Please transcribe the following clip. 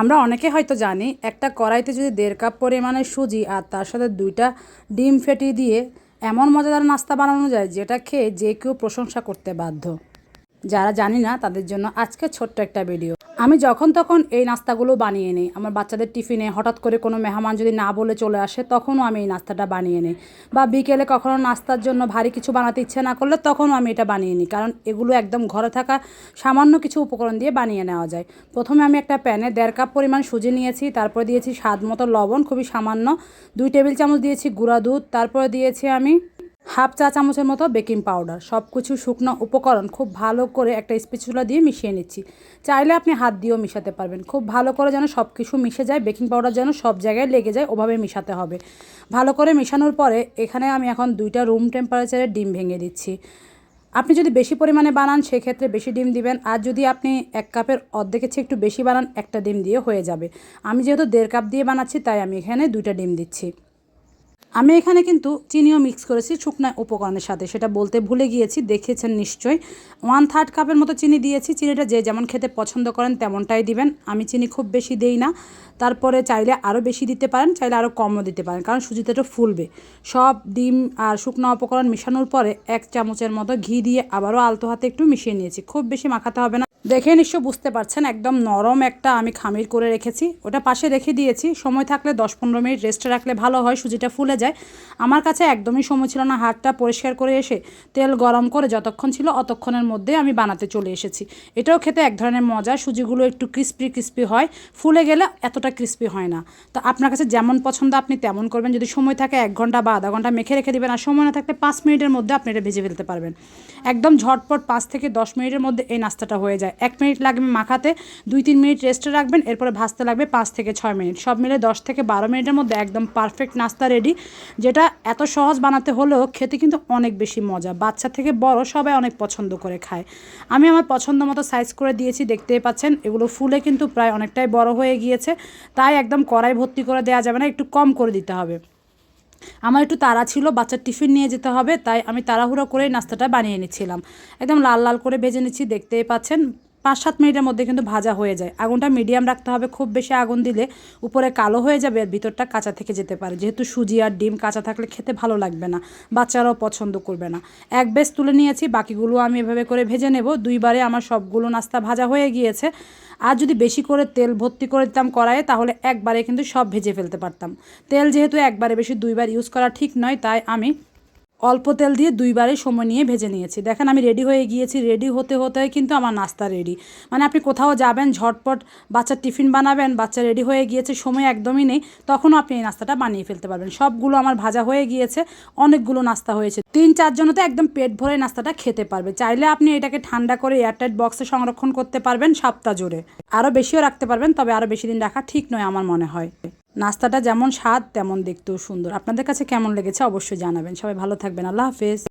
আমরা অনেকে হয়তো জানি, একটা কড়াইতে যদি দেড় কাপ পরিমাণে সুজি আর তার সাথে দুইটা ডিম ফেটিয়ে দিয়ে এমন মজাদার নাস্তা বানানো যায় যেটা খেয়ে যে কেউ প্রশংসা করতে বাধ্য। যারা জানি না, তাদের জন্য আজকে ছোট্ট একটা ভিডিও। আমি যখন তখন এই নাস্তাগুলো বানিয়ে নিই, আমার বাচ্চাদের টিফিনে হঠাৎ করে কোনো মেহমান যদি না বলে চলে আসে, তখনও আমি এই নাস্তাটা বানিয়ে নিই। বা বিকেলে কখনো নাস্তার জন্য ভারী কিছু বানাতে ইচ্ছে না করলে তখনও আমি এটা বানিয়ে নিই, কারণ এগুলো একদম ঘরে থাকা সামান্য কিছু উপকরণ দিয়ে বানিয়ে নেওয়া যায়। প্রথমে আমি একটা প্যানে দেড় কাপ পরিমাণ সুজি নিয়েছি, তারপর দিয়েছি স্বাদ মতো লবণ, খুবই সামান্য। দুই টেবিল চামচ দিয়েছি গুঁড়া দুধ, তারপরে দিয়েছি আমি হাফ চা চামচের মতো বেকিং পাউডার। সব কিছু শুকনো উপকরণ খুব ভালো করে একটা স্পেচুলা দিয়ে মিশিয়ে নিচ্ছি। চাইলে আপনি হাত দিয়েও মিশাতে পারবেন। খুব ভালো করে যেন সব কিছু মিশে যায়, বেকিং পাউডার যেন সব জায়গায় লেগে যায়, ওভাবে মিশাতে হবে। ভালো করে মেশানোর পরে এখানে আমি এখন দুইটা রুম টেম্পারেচারের ডিম ভেঙে দিচ্ছি। আপনি যদি বেশি পরিমাণে বানান, সেক্ষেত্রে বেশি ডিম দিবেন। আর যদি আপনি এক কাপের অর্ধেকের চেয়ে একটু বেশি বানান, একটা ডিম দিয়ে হয়ে যাবে। আমি যেহেতু দেড় কাপ দিয়ে বানাচ্ছি, তাই আমি এখানে দুইটা ডিম দিচ্ছি। আমি এখানে কিন্তু চিনিও মিক্স করেছি শুকনো উপকরণের সাথে, সেটা বলতে ভুলে গিয়েছি, দেখেছেন নিশ্চয়ই। ওয়ান থার্ড কাপের মতো চিনি দিয়েছি, চিনিটা যে যেমন খেতে পছন্দ করেন তেমনটাই দিবেন। আমি চিনি খুব বেশি দেই না, তারপরে চাইলে আরও বেশি দিতে পারেন, চাইলে আরও কমও দিতে পারেন, কারণ সুজিতে একটু ফুলবে। সব ডিম আর শুকনো উপকরণ মেশানোর পরে এক চামচের মতো ঘি দিয়ে আবারও আলতো হাতে একটু মিশিয়ে নিয়েছি, খুব বেশি মাখাতে হবে না। দেখে নিশ্চয় বুঝতে পারছেন, একদম নরম একটা আমি খামির করে রেখেছি। ওটা পাশে রেখে দিয়েছি। সময় থাকলে দশ পনেরো মিনিট রেস্টে রাখলে ভালো হয়, সুজিটা ফুলে যায়। আমার কাছে একদমই সময় ছিল না হাতটা পরিষ্কার করে এসে তেল গরম করে যতক্ষণ ছিল অতক্ষণের মধ্যে আমি বানাতে চলে এসেছি। এটাও খেতে এক ধরনের মজা, সুজিগুলো একটু ক্রিস্পি ক্রিস্পি হয়। ফুলে গেলে এতটা ক্রিস্পি হয় না। তো আপনার কাছে যেমন পছন্দ, আপনি তেমন করবেন। যদি সময় থাকে এক ঘণ্টা বা আধা ঘণ্টা মেখে রেখে দেবেন, আর সময় না থাকলে পাঁচ মিনিটের মধ্যে আপনি এটা ভেজে ফেলতে পারবেন। একদম ঝটপট পাঁচ থেকে দশ মিনিটের মধ্যে এই নাস্তাটা হয়ে যায়। এক মিনিট লাগবে মাখাতে, দুই, তিন মিনিট রেস্টে রাখবেন, এরপরে ভাজতে লাগবে পাঁচ থেকে ছয় মিনিট। সব মিলে দশ থেকে বারো মিনিটের মধ্যে একদম পারফেক্ট নাস্তা রেডি যেটা এত সহজ বানাতে হলেও খেতে কিন্তু অনেক বেশি মজা। বাচ্চা থেকে বড় সবাই অনেক পছন্দ করে খায়। আমি আমার পছন্দ মতো সাইজ করে দিয়েছি, দেখতেই পাচ্ছেন, এগুলো ফুলে কিন্তু প্রায় অনেকটাই বড় হয়ে গিয়েছে। তাই একদম কড়াই ভর্তি করে দেওয়া যাবে না, একটু কম করে দিতে হবে। আমার একটু তাড়া ছিল, বাচ্চার টিফিন নিয়ে যেতে হবে, তাই আমি তাড়াহুড়ো করে নাস্তাটা বানিয়ে নিচ্ছিলাম। একদম লাল লাল করে ভেজে নিচ্ছি, দেখতেই পাচ্ছেন। পাঁচ সাত মিনিটের মধ্যে কিন্তু ভাজা হয়ে যায়। আগুনটা মিডিয়াম রাখতে হবে, খুব বেশি আগুন দিলে উপরে কালো হয়ে যাবে আর ভিতরটা কাঁচা থেকে যেতে পারে। যেহেতু সুজি আর ডিম কাঁচা থাকলে খেতে ভালো লাগবে না, বাচ্চারাও পছন্দ করবে না। এক বেশ তুলে নিয়েছি, বাকিগুলো আমি এভাবে করে ভেজে নেব। দুইবারে আমার সবগুলো নাস্তা ভাজা হয়ে গিয়েছে। আর যদি বেশি করে তেল ভর্তি করে দিতাম কড়াইয়ে, তাহলে একবারে কিন্তু সব ভেজে ফেলতে পারতাম। তেল যেহেতু একবারে বেশি, দুইবার ইউজ করা ঠিক নয়, তাই আমি অল্প তেল দিয়ে দুইবারে সময় নিয়ে ভেজে নিয়েছি। দেখেন আমি রেডি হয়ে গিয়েছি রেডি হতে হতে কিন্তু আমার নাস্তা রেডি মানে আপনি কোথাও যাবেন, ঝটপট বাচ্চার টিফিন বানাবেন, বাচ্চা রেডি হয়ে গিয়েছে, সময় একদমই নেই তখনও আপনি এই নাস্তাটা বানিয়ে ফেলতে পারবেন। সবগুলো আমার ভাজা হয়ে গিয়েছে, অনেকগুলো নাস্তা হয়েছে। তিন চারজন তো একদম পেট ভরে নাস্তাটা খেতে পারবে। চাইলে আপনি এটাকে ঠান্ডা করে এয়ারটাইট বক্সে সংরক্ষণ করতে পারবেন সপ্তাহ জুড়ে। আরও বেশিও রাখতে পারবেন, তবে আরও বেশি দিন রাখা ঠিক নয় আমার মনে হয়। নাস্তাটা যেমন স্বাদ তেমন দেখতেও সুন্দর। আপনাদের কাছে কেমন লেগেছে অবশ্যই জানাবেন। সবাই ভালো থাকবেন। আল্লাহ হাফেজ।